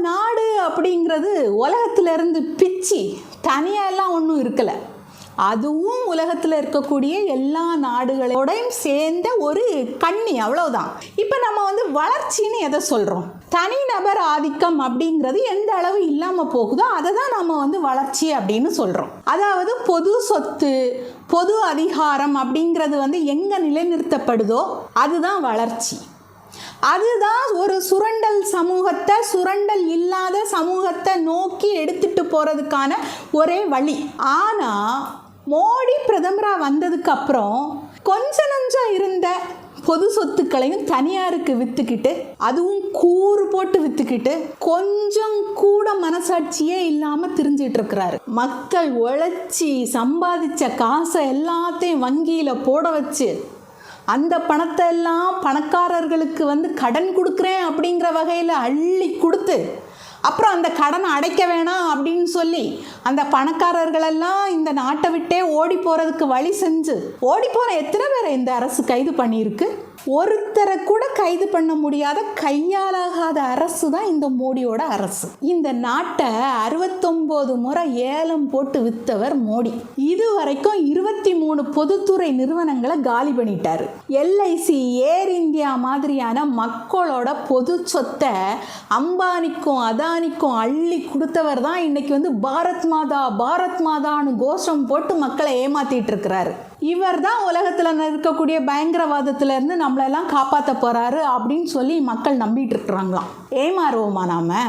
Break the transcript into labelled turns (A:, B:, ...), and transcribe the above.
A: நாடு அப்படிங்கிறது உலகத்துல இருந்து பிச்சு தனியாக எல்லாம் ஒன்றும் இருக்கலை. அதுவும் உலகத்தில் இருக்கக்கூடிய எல்லா நாடுகளோடையும் சேர்ந்த ஒரு கண்ணி அவ்வளவுதான். இப்போ நம்ம வந்து வளர்ச்சின்னு எதை சொல்கிறோம் தனிநபர் ஆதிக்கம் அப்படிங்கிறது எந்த அளவு இல்லாமல் போகுதோ அதை தான் நம்ம வந்து வளர்ச்சி அப்படின்னு சொல்கிறோம் அதாவது பொது சொத்து பொது அதிகாரம் அப்படிங்கிறது வந்து எங்கே நிலைநிறுத்தப்படுதோ அதுதான் வளர்ச்சி. அதுதான் ஒரு சுரண்டல் இல்லாத சமூகத்தை நோக்கி எடுத்துட்டு போகிறதுக்கான ஒரே வழி. ஆனால் மோடி பிரதமராக வந்ததுக்கு அப்புறம் கொஞ்ச நஞ்சம் இருந்த பொது சொத்துக்களையும் தனியாருக்கு வித்துக்கிட்டு அதுவும் கூறு போட்டு வித்துக்கிட்டு கொஞ்சம் கூட மனசாட்சியே இல்லாமல் திரிஞ்சிட்டு இருக்கிறாரு. மக்கள் உழைச்சி சம்பாதிச்ச காசை எல்லாத்தையும் வங்கியில் போட வச்சு அந்த பணத்தை எல்லாம் பணக்காரர்களுக்கு வந்து கடன் கொடுக்குறேன் அப்படிங்கிற வகையில் அள்ளி கொடுத்து அப்புறம் அந்த கடனை அடைக்க வேணாம் அப்படின்னு சொல்லி அந்த பணக்காரர்களெல்லாம் இந்த நாட்டை விட்டே ஓடி போகிறதுக்கு வழி செஞ்சு ஓடி போகிற எத்தனை பேரை இந்த அரசு கைது பண்ணியிருக்கு? ஒருத்தரை கூட கைது பண்ண முடியாத கையாலாகாத அரசு தான் இந்த மோடியோட அரசு. இந்த நாட்டை அறுபத்தொம்போது முறை ஏலம் போட்டு வித்தவர் மோடி. இது வரைக்கும் இருபத்தி மூணு பொதுத்துறை நிறுவனங்களை காலி பண்ணிட்டாரு. எல்ஐசி ஏர் இந்தியா மாதிரியான மக்களோட பொது சொத்தை அம்பானிக்கும் அதானிக்கும் அள்ளி கொடுத்தவர் தான் இன்னைக்கு வந்து பாரத் மாதா பாரத் மாதான்னு கோஷம் போட்டு மக்களை ஏமாத்திட்டு இருக்கிறாரு. இவர் தான் உலகத்தில் இருக்கக்கூடிய பயங்கரவாதத்திலேருந்து நம்மளெல்லாம் காப்பாற்ற போகிறாரு அப்படின்னு சொல்லி மக்கள் நம்பிட்டு இருக்கிறாங்களாம். ஏமாறுவோமா நாம?